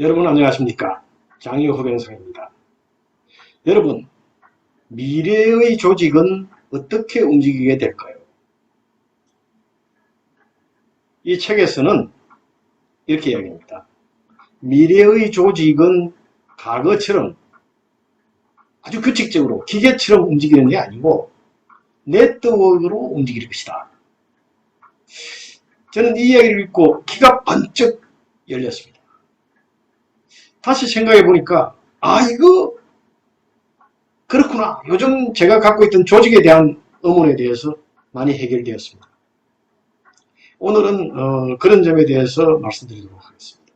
여러분 안녕하십니까 장유 허병성입니다. 여러분 미래의 조직은 어떻게 움직이게 될까요? 이 책에서는 이렇게 이야기합니다. 미래의 조직은 과거처럼 아주 규칙적으로 기계처럼 움직이는 게 아니고 네트워크로 움직일 것이다. 저는 이 이야기를 읽고 귀가 번쩍 열렸습니다. 다시 생각해 보니까 아 이거 그렇구나. 요즘 제가 갖고 있던 조직에 대한 의문에 대해서 많이 해결되었습니다. 오늘은 어, 그런 점에 대해서 말씀드리도록 하겠습니다.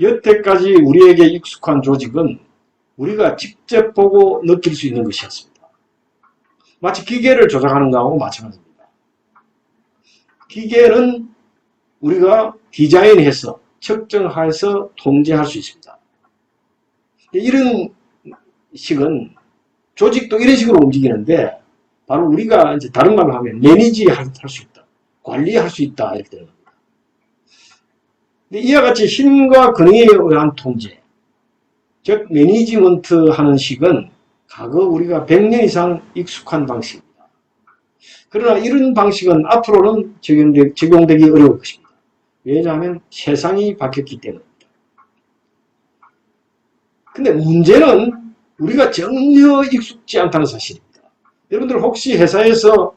여태까지 우리에게 익숙한 조직은 우리가 직접 보고 느낄 수 있는 것이었습니다. 마치 기계를 조작하는 것하고 마찬가지입니다. 기계는 우리가 디자인해서 측정해서 통제할 수 있습니다. 이런 식은 조직도 이런 식으로 움직이는데 바로 우리가 이제 다른 말로 하면 매니지 할 수 있다. 관리할 수 있다. 이렇게 되는 겁니다. 이와 같이 힘과 근육에 의한 통제, 즉 매니지먼트 하는 식은 과거 우리가 100년 이상 익숙한 방식입니다. 그러나 이런 방식은 앞으로는 적용되, 적용되기 어려울 것입니다. 왜냐하면 세상이 바뀌었기 때문입니다. 근데 문제는 우리가 전혀 익숙지 않다는 사실입니다. 여러분들 혹시 회사에서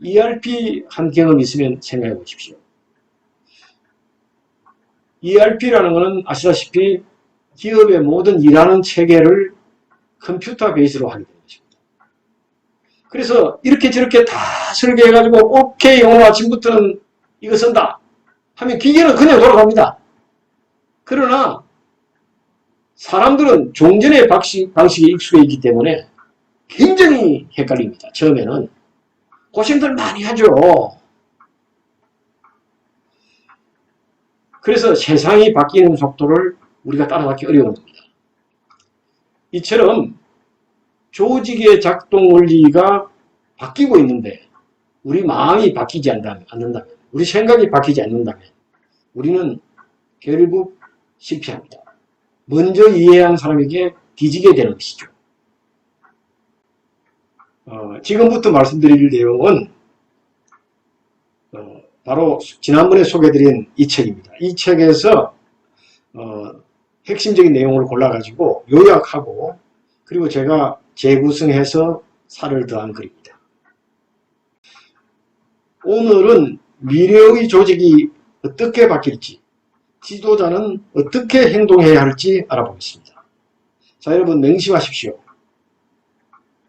ERP 한 경험 있으면 생각해 보십시오. ERP라는 것은 아시다시피 기업의 모든 일하는 체계를 컴퓨터 베이스로 하게 되는 것입니다. 그래서 이렇게 저렇게 다 설계해가지고 오케이 오늘 아침부터는 이거 쓴다 하면 기계는 그냥 돌아갑니다. 그러나 사람들은 종전의 방식, 방식에 익숙해 있기 때문에 굉장히 헷갈립니다. 처음에는 고생들 많이 하죠. 그래서 세상이 바뀌는 속도를 우리가 따라잡기 어려운 겁니다. 이처럼 조직의 작동 원리가 바뀌고 있는데 우리 마음이 바뀌지 않는다면, 우리 생각이 바뀌지 않는다면 우리는 결국 실패합니다. 먼저 이해한 사람에게 뒤지게 되는 것이죠. 어, 지금부터 말씀드릴 내용은 어, 바로 지난번에 소개드린 이 책입니다. 이 책에서 어, 핵심적인 내용을 골라가지고 요약하고 그리고 제가 재구성해서 살을 더한 글입니다. 오늘은 미래의 조직이 어떻게 바뀔지 지도자는 어떻게 행동해야 할지 알아보겠습니다. 자 여러분 명심하십시오.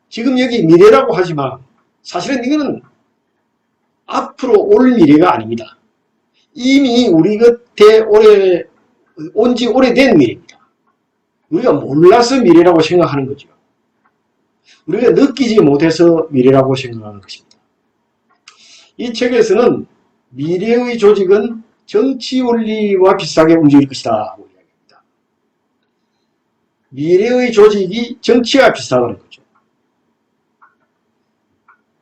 지금 여기 미래라고 하지만 사실은 이거는 앞으로 올 미래가 아닙니다. 이미 우리 곁에 오래 온 지 오래된 미래입니다. 우리가 몰라서 미래라고 생각하는 거죠. 우리가 느끼지 못해서 미래라고 생각하는 것입니다. 이 책에서는 미래의 조직은 정치 원리와 비슷하게 움직일 것이다. 미래의 조직이 정치와 비슷하다는 거죠.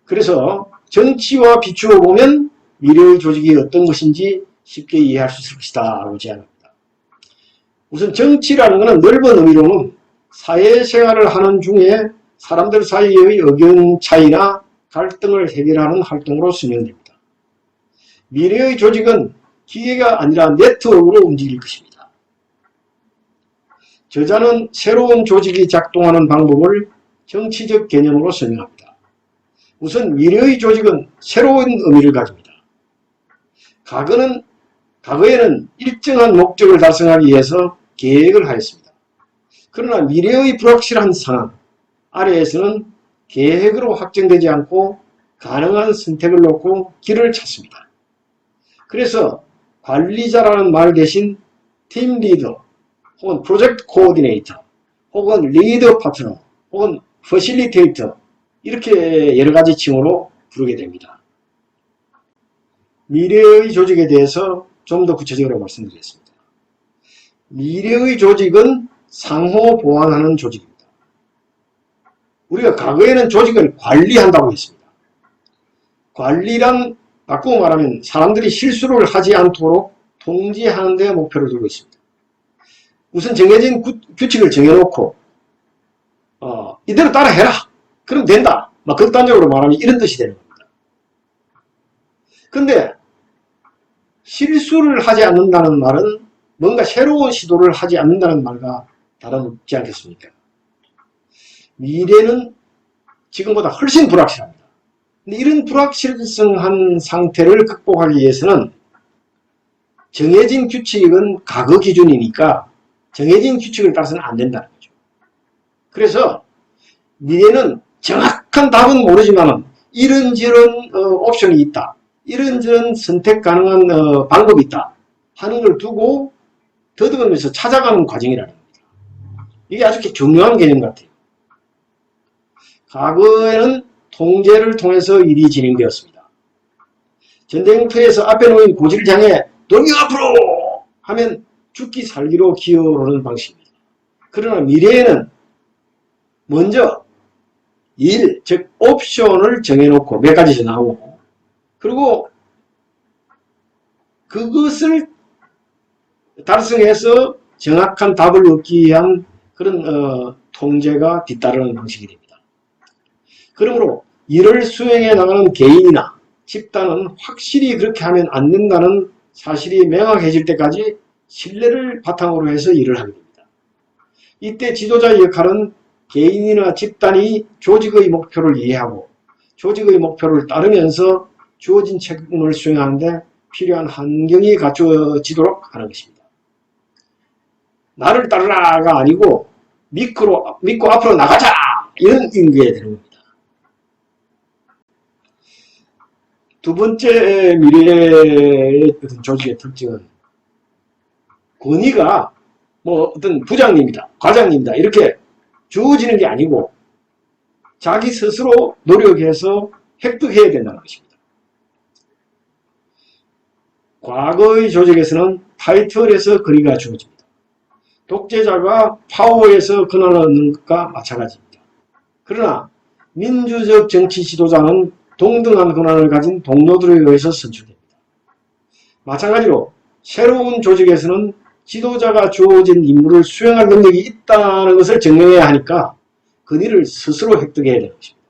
그래서 정치와 비추어 보면 미래의 조직이 어떤 것인지 쉽게 이해할 수 있을 것이다 라고 제안합니다. 우선 정치라는 것은 넓은 의미로는 사회생활을 하는 중에 사람들 사이의 의견 차이나 갈등을 해결하는 활동으로 설명됩니다. 미래의 조직은 기계가 아니라 네트워크로 움직일 것입니다. 저자는 새로운 조직이 작동하는 방법을 정치적 개념으로 설명합니다. 우선 미래의 조직은 새로운 의미를 가집니다. 과거는, 과거에는 일정한 목적을 달성하기 위해서 계획을 하였습니다. 그러나 미래의 불확실한 상황 아래에서는 계획으로 확정되지 않고 가능한 선택을 놓고 길을 찾습니다. 그래서 관리자라는 말 대신 팀 리더 혹은 프로젝트 코어디네이터 혹은 리더 파트너 혹은 퍼실리테이터 이렇게 여러 가지 칭호로 부르게 됩니다. 미래의 조직에 대해서 좀 더 구체적으로 말씀드리겠습니다. 미래의 조직은 상호 보완하는 조직입니다. 우리가 과거에는 조직을 관리한다고 했습니다. 관리란 바꾸고 말하면 사람들이 실수를 하지 않도록 통제하는 데 목표를 두고 있습니다. 우선 정해진 구- 규칙을 정해놓고 어, 이대로 따라 해라. 그럼 된다. 막 극단적으로 말하면 이런 뜻이 되는 겁니다. 근데 실수를 하지 않는다는 말은 뭔가 새로운 시도를 하지 않는다는 말과 다름없지 않겠습니까? 미래는 지금보다 훨씬 불확실합니다. 이런 불확실성한 상태를 극복하기 위해서는 정해진 규칙은 과거 기준이니까 정해진 규칙을 따라서는 안 된다는 거죠. 그래서 미래는 정확한 답은 모르지만 이런저런 어, 옵션이 있다. 이런저런 선택 가능한 어, 방법이 있다. 하는 걸 두고 더듬으면서 찾아가는 과정이라는 겁니다. 이게 아주 중요한 개념 같아요. 과거에는 통제를 통해서 일이 진행되었습니다. 전쟁터에서 앞에 놓인 고질장에 돌격 앞으로 하면 죽기 살기로 기어오르는 방식입니다. 그러나 미래에는 먼저 일, 즉 옵션을 정해놓고 몇 가지 정하고 그리고 그것을 달성해서 정확한 답을 얻기 위한 그런 어, 통제가 뒤따르는 방식이 됩니다. 그러므로 일을 수행해 나가는 개인이나 집단은 확실히 그렇게 하면 안 된다는 사실이 명확해질 때까지 신뢰를 바탕으로 해서 일을 하게 됩니다. 이때 지도자의 역할은 개인이나 집단이 조직의 목표를 이해하고 조직의 목표를 따르면서 주어진 책임을 수행하는데 필요한 환경이 갖춰지도록 하는 것입니다. 나를 따르라가 아니고 믿고, 믿고 앞으로 나가자! 이런 인계에 되는 겁니다. 두 번째 미래의 어떤 조직의 특징은 권위가 뭐 어떤 부장님이다, 과장님이다 이렇게 주어지는 게 아니고 자기 스스로 노력해서 획득해야 된다는 것입니다. 과거의 조직에서는 타이틀에서 거리가 주어집니다. 독재자가 파워에서 권한을 얻는 것과 마찬가지입니다. 그러나 민주적 정치 지도자는 동등한 권한을 가진 동료들에 의해서 선출됩니다. 마찬가지로 새로운 조직에서는 지도자가 주어진 임무를 수행할 능력이 있다는 것을 증명해야 하니까 그 일을 스스로 획득해야 되는 것입니다.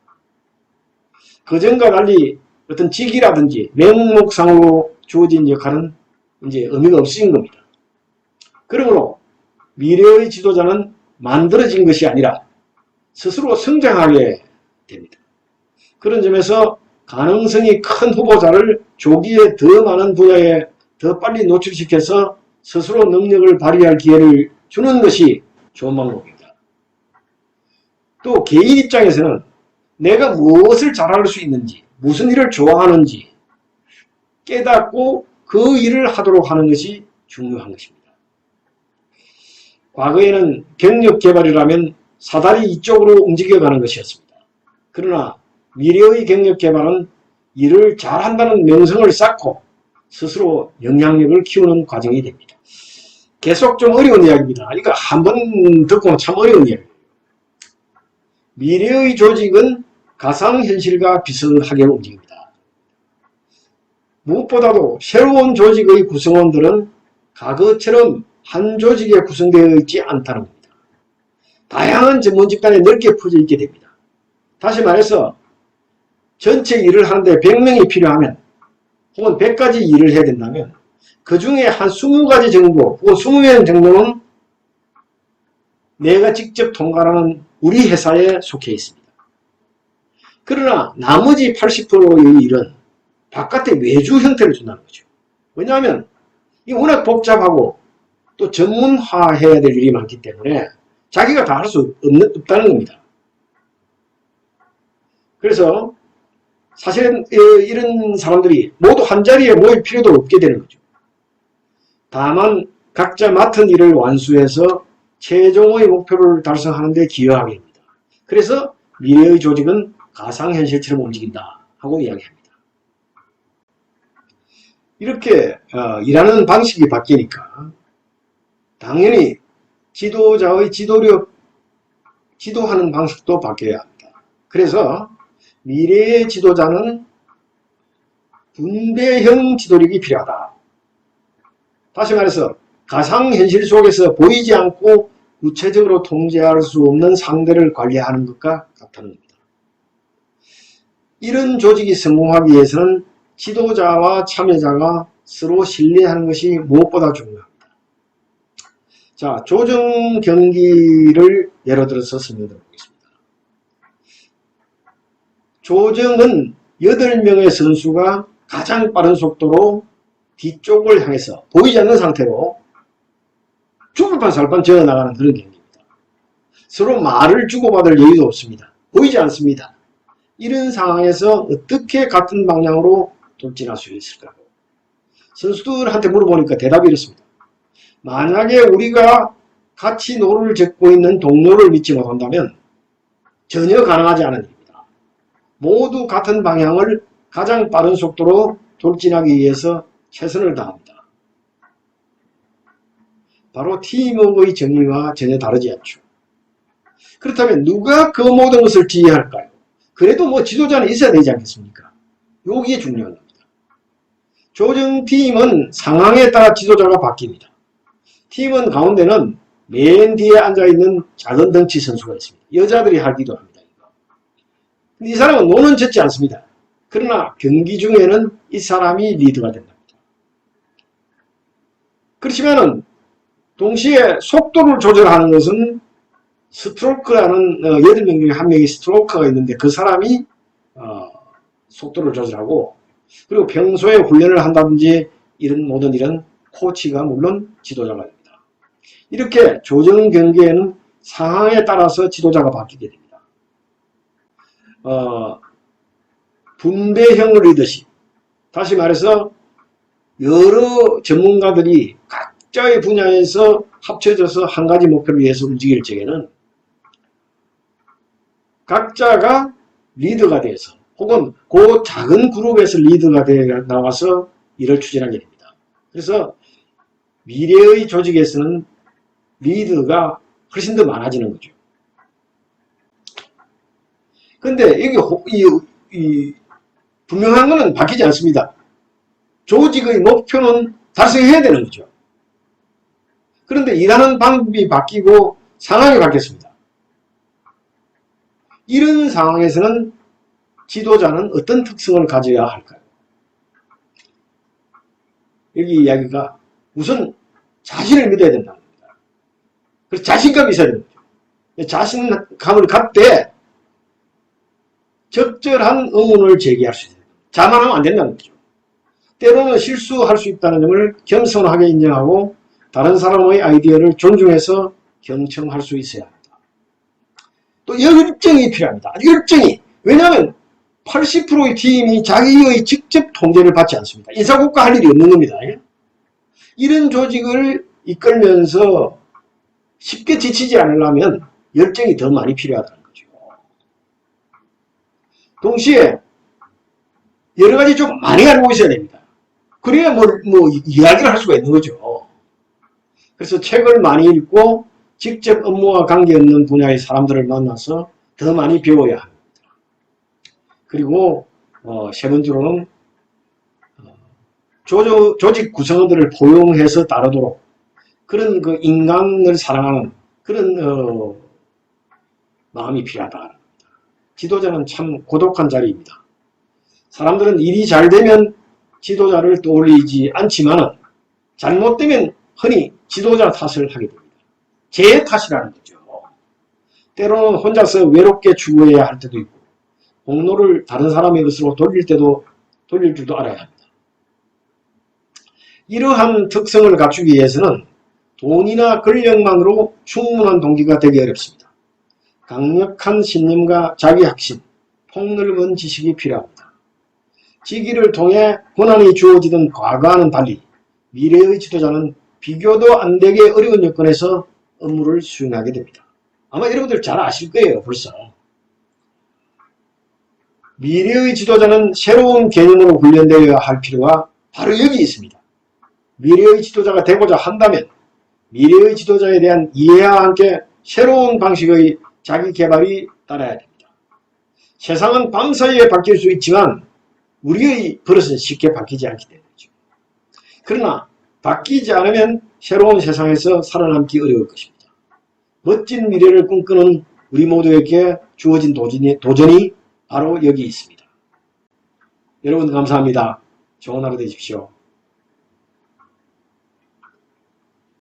그전과 달리 어떤 직이라든지 명목상으로 주어진 역할은 이제 의미가 없어진 겁니다. 그러므로 미래의 지도자는 만들어진 것이 아니라 스스로 성장하게 됩니다. 그런 점에서 가능성이 큰 후보자를 조기에 더 많은 분야에 더 빨리 노출시켜서 스스로 능력을 발휘할 기회를 주는 것이 좋은 방법입니다. 또 개인 입장에서는 내가 무엇을 잘할 수 있는지, 무슨 일을 좋아하는지 깨닫고 그 일을 하도록 하는 것이 중요한 것입니다. 과거에는 경력 개발이라면 사다리 이쪽으로 움직여가는 것이었습니다. 그러나 미래의 경력 개발은 일을 잘한다는 명성을 쌓고 스스로 영향력을 키우는 과정이 됩니다. 계속 좀 어려운 이야기입니다. 이거 한 번 듣고 참 어려운 이야기예요. 미래의 조직은 가상현실과 비슷하게 움직입니다. 무엇보다도 새로운 조직의 구성원들은 과거처럼 한 조직에 구성되어 있지 않다는 겁니다. 다양한 전문 집단에 넓게 퍼져 있게 됩니다. 다시 말해서 전체 일을 하는데 100명이 필요하면 혹은 100가지 일을 해야 된다면 그 중에 한 20가지 정도 혹은 20명 정도는 내가 직접 통과하는 우리 회사에 속해 있습니다. 그러나 나머지 80%의 일은 바깥에 외주 형태를 준다는 거죠. 왜냐하면 이게 워낙 복잡하고 또 전문화해야 될 일이 많기 때문에 자기가 다 할 수 없다는 겁니다. 그래서 사실은 이런 사람들이 모두 한 자리에 모일 필요도 없게 되는 거죠. 다만 각자 맡은 일을 완수해서 최종의 목표를 달성하는 데 기여하게 됩니다. 그래서 미래의 조직은 가상현실처럼 움직인다 하고 이야기합니다. 이렇게 어, 일하는 방식이 바뀌니까 당연히 지도자의 지도력, 지도하는 방식도 바뀌어야 합니다. 그래서 미래의 지도자는 분배형 지도력이 필요하다. 다시 말해서 가상현실 속에서 보이지 않고 구체적으로 통제할 수 없는 상대를 관리하는 것과 같다는 겁니다. 이런 조직이 성공하기 위해서는 지도자와 참여자가 서로 신뢰하는 것이 무엇보다 중요합니다. 자, 조정 경기를 예로 들어서 설명드려 보겠습니다. 조정은 8명의 선수가 가장 빠른 속도로 뒤쪽을 향해서 보이지 않는 상태로 죽을 판 살판 저어 나가는 그런 경기입니다. 서로 말을 주고받을 여유도 없습니다. 보이지 않습니다. 이런 상황에서 어떻게 같은 방향으로 돌진할 수 있을까요? 선수들한테 물어보니까 대답이 이렇습니다. 만약에 우리가 같이 노를 젓고 있는 동료를 믿지 못한다면 전혀 가능하지 않은. 모두 같은 방향을 가장 빠른 속도로 돌진하기 위해서 최선을 다합니다. 바로 팀워크의 정의와 전혀 다르지 않죠. 그렇다면 누가 그 모든 것을 지휘할까요? 그래도 뭐 지도자는 있어야 되지 않겠습니까? 여기에 중요한 겁니다. 조정팀은 상황에 따라 지도자가 바뀝니다. 팀원 가운데는 맨 뒤에 앉아있는 작은 덩치 선수가 있습니다. 여자들이 하기도 합니다. 이 사람은 노는 젖지 않습니다. 그러나 경기 중에는 이 사람이 리드가 된답니다. 그렇지만은 동시에 속도를 조절하는 것은 스트로크라는 어, 8명 중에 한 명이 스트로크가 있는데 그 사람이 어, 속도를 조절하고 그리고 평소에 훈련을 한다든지 이런 모든 일은 코치가 물론 지도자가 됩니다. 이렇게 조정 경기에는 상황에 따라서 지도자가 바뀌게 됩니다. 어, 분배형 리더십 다시 말해서 여러 전문가들이 각자의 분야에서 합쳐져서 한 가지 목표를 위해서 움직일 적에는 각자가 리더가 돼서 혹은 그 작은 그룹에서 리더가 돼 나와서 일을 추진하게 됩니다. 그래서 미래의 조직에서는 리더가 훨씬 더 많아지는 거죠. 근데 여기 이, 이 분명한 것은 바뀌지 않습니다. 조직의 목표는 달성해야 되는 거죠. 그런데 일하는 방법이 바뀌고 상황이 바뀌었습니다. 이런 상황에서는 지도자는 어떤 특성을 가져야 할까요? 여기 이야기가 우선 자신을 믿어야 된다는 겁니다. 그래서 자신감이 있어야 됩니다. 자신감을 갖되 적절한 의문을 제기할 수 있어요. 자만하면 안 된다는 거죠. 때로는 실수할 수 있다는 점을 겸손하게 인정하고 다른 사람의 아이디어를 존중해서 경청할 수 있어야 합니다. 또 열정이 필요합니다. 열정이. 왜냐하면 80%의 팀이 자기의 직접 통제를 받지 않습니다. 인사국가 할 일이 없는 겁니다. 이런 조직을 이끌면서 쉽게 지치지 않으려면 열정이 더 많이 필요하다는 거죠. 동시에 여러 가지 좀 많이 알고 있어야 됩니다. 그래야 뭐, 뭐 이야기를 할 수가 있는 거죠. 그래서 책을 많이 읽고 직접 업무와 관계없는 분야의 사람들을 만나서 더 많이 배워야 합니다. 그리고 어, 세 번째로는 어, 조조, 조직 구성원들을 포용해서 따르도록 그런 그 인간을 사랑하는 그런 어, 마음이 필요하다. 지도자는 참 고독한 자리입니다. 사람들은 일이 잘 되면 지도자를 떠올리지 않지만 잘못되면 흔히 지도자 탓을 하게 됩니다. 제 탓이라는 거죠. 때로는 혼자서 외롭게 추구해야 할 때도 있고 공로를 다른 사람의 것으로 돌릴 때도 돌릴 줄도 알아야 합니다. 이러한 특성을 갖추기 위해서는 돈이나 권력만으로 충분한 동기가 되기 어렵습니다. 강력한 신념과 자기확신, 폭넓은 지식이 필요합니다. 지기를 통해 권한이 주어지던 과거와는 달리 미래의 지도자는 비교도 안 되게 어려운 여건에서 업무를 수행하게 됩니다. 아마 여러분들 잘 아실 거예요, 벌써. 미래의 지도자는 새로운 개념으로 훈련되어야 할 필요가 바로 여기 있습니다. 미래의 지도자가 되고자 한다면 미래의 지도자에 대한 이해와 함께 새로운 방식의 자기 개발이 따라야 됩니다. 세상은 밤사이에 바뀔 수 있지만 우리의 버릇은 쉽게 바뀌지 않기 때문이죠. 그러나 바뀌지 않으면 새로운 세상에서 살아남기 어려울 것입니다. 멋진 미래를 꿈꾸는 우리 모두에게 주어진 도전이, 도전이 바로 여기 있습니다. 여러분 감사합니다. 좋은 하루 되십시오.